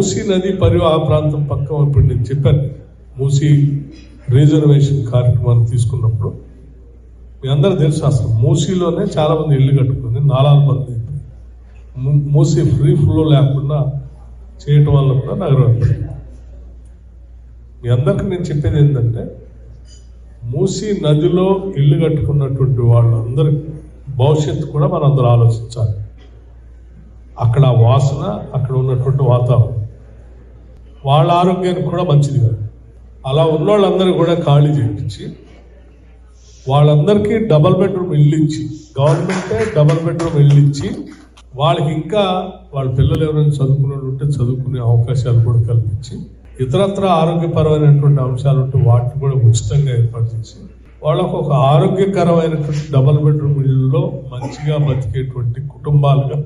మూసీ నది పరివాహ ప్రాంతం పక్క ఇప్పుడు నేను చెప్పాను. మూసీ రిజర్వేషన్ కార్యక్రమాన్ని తీసుకున్నప్పుడు మీ అందరూ తెలుసు అసలు మూసీలోనే చాలామంది ఇల్లు కట్టుకుంది నాలుగు మంది మూసీ ఫ్రీ ఫ్లో లేకుండా చేయటం వల్ల కూడా నగరం ఏర్పడింది. మీ అందరికీ నేను చెప్పేది ఏంటంటే మూసీ నదిలో ఇల్లు కట్టుకున్నటువంటి వాళ్ళందరి భవిష్యత్తు కూడా మనందరూ ఆలోచించాలి. అక్కడ వాసన అక్కడ ఉన్నటువంటి వాతావరణం. వాళ్ళ ఆరోగ్యానికి కూడా మంచిది కాదు. అలా ఉన్నోళ్ళందరూ కూడా ఖాళీ చేయించి వాళ్ళందరికీ డబల్ బెడ్రూమ్ ఇల్లు ఇచ్చి గవర్నమెంటే డబల్ బెడ్రూమ్ ఇల్లు ఇచ్చి వాళ్ళకి ఇంకా వాళ్ళ పిల్లలు ఎవరైనా చదువుకునే ఉంటే చదువుకునే అవకాశాలు కూడా కల్పించి ఇతరత్ర ఆరోగ్యపరమైనటువంటి అంశాలు ఉంటే వాటిని కూడా ఉచితంగా ఏర్పాటు చేసి వాళ్ళకు ఒక ఆరోగ్యకరమైనటువంటి డబల్ బెడ్రూమ్ ఇళ్ళలో మంచిగా బతికేటువంటి కుటుంబాలుగా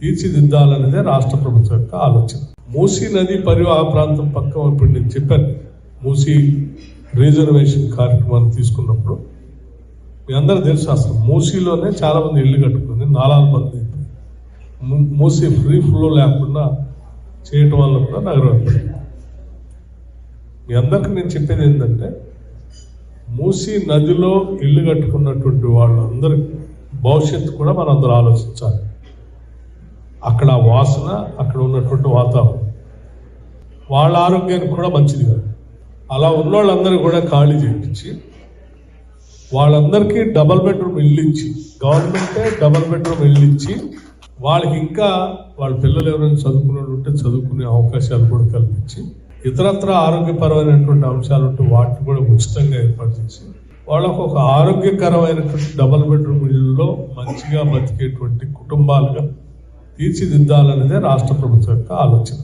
తీర్చిదిద్దాలనేదే రాష్ట్ర ప్రభుత్వం యొక్క ఆలోచన. మూసీ నది పరివాహ ప్రాంతం పక్క ఇప్పుడు నేను చెప్పాను. మూసీ రిజర్వేషన్ కార్యక్రమాన్ని తీసుకున్నప్పుడు మీ అందరూ తెలుసు అసలు మూసీలోనే చాలామంది ఇల్లు కట్టుకుంది నాలుగు మంది మూసీ ఫ్రీ ఫ్లో లేకుండా చేయటం వల్ల కూడా నగరం మీ అందరికీ నేను చెప్పేది ఏంటంటే మూసీ నదిలో ఇల్లు కట్టుకున్నటువంటి వాళ్ళందరి భవిష్యత్తు కూడా మనందరూ ఆలోచించాలి. అక్కడ వాసన అక్కడ ఉన్నటువంటి వాతావరణం. వాళ్ళ ఆరోగ్యానికి కూడా మంచిది కాదు. అలా ఉన్నోళ్ళందరూ కూడా ఖాళీ చేయించి వాళ్ళందరికీ డబల్ బెడ్రూమ్ ఇల్లు ఇచ్చి గవర్నమెంటే డబల్ బెడ్రూమ్ ఇల్లు ఇచ్చి వాళ్ళకి ఇంకా వాళ్ళ పిల్లలు ఎవరైనా చదువుకునే ఉంటే చదువుకునే అవకాశాలు కూడా కల్పించి ఇతరత్ర ఆరోగ్యపరమైనటువంటి అంశాలు ఉంటే వాటిని కూడా ఉచితంగా ఏర్పాటు చేసి వాళ్ళకు ఒక ఆరోగ్యకరమైనటువంటి డబల్ బెడ్రూమ్ ఇళ్ళలో మంచిగా బతికేటువంటి కుటుంబాలుగా తీర్చిదిద్దాలన్నదే రాష్ట్ర ప్రభుత్వం యొక్క ఆలోచన.